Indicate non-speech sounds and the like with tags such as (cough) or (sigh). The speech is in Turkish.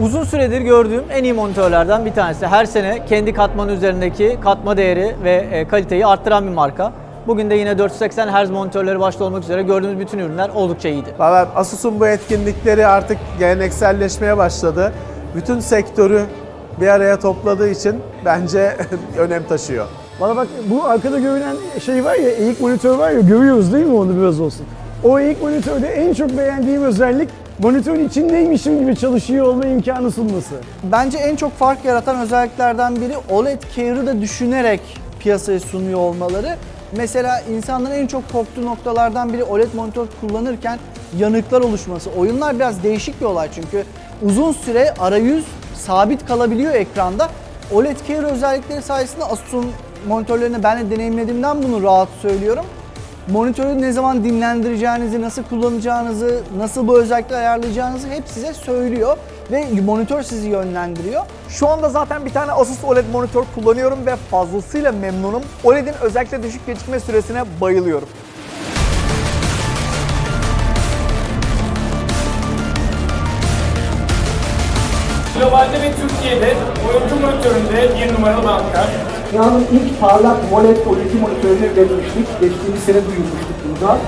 uzun süredir gördüğüm en iyi monitörlerden bir tanesi. Her sene kendi katmanı üzerindeki katma değeri ve e, kaliteyi arttıran bir marka. Bugün de yine 480 Hz monitörleri başta olmak üzere gördüğümüz bütün ürünler oldukça iyiydi. Valla Asus'un bu etkinlikleri artık gelenekselleşmeye başladı. Bütün sektörü bir araya topladığı için bence (laughs) önem taşıyor. Bana bak bu arkada görünen şey var ya, eğik monitör var ya, görüyoruz değil mi onu biraz olsun? O eğik monitörde en çok beğendiğim özellik monitörün içindeymişim gibi çalışıyor olma imkanı sunması. Bence en çok fark yaratan özelliklerden biri OLED Care'ı da düşünerek piyasaya sunuyor olmaları. Mesela insanların en çok korktuğu noktalardan biri OLED monitör kullanırken yanıklar oluşması. Oyunlar biraz değişik bir olay çünkü uzun süre arayüz sabit kalabiliyor ekranda. OLED Care özellikleri sayesinde Asus'un monitörlerini ben de deneyimlediğimden bunu rahat söylüyorum. Monitörü ne zaman dinlendireceğinizi, nasıl kullanacağınızı, nasıl bu özellikleri ayarlayacağınızı hep size söylüyor ve monitör sizi yönlendiriyor. Şu anda zaten bir tane Asus OLED monitör kullanıyorum ve fazlasıyla memnunum. OLED'in özellikle düşük gecikme süresine bayılıyorum. Globalde ve Türkiye'de oyuncu monitöründe bir numaralı marka. Dünyanın ilk parlak AMOLED OLED monitörünü üretmiştik. Geçtiğimiz sene duyurmuştuk bunu da.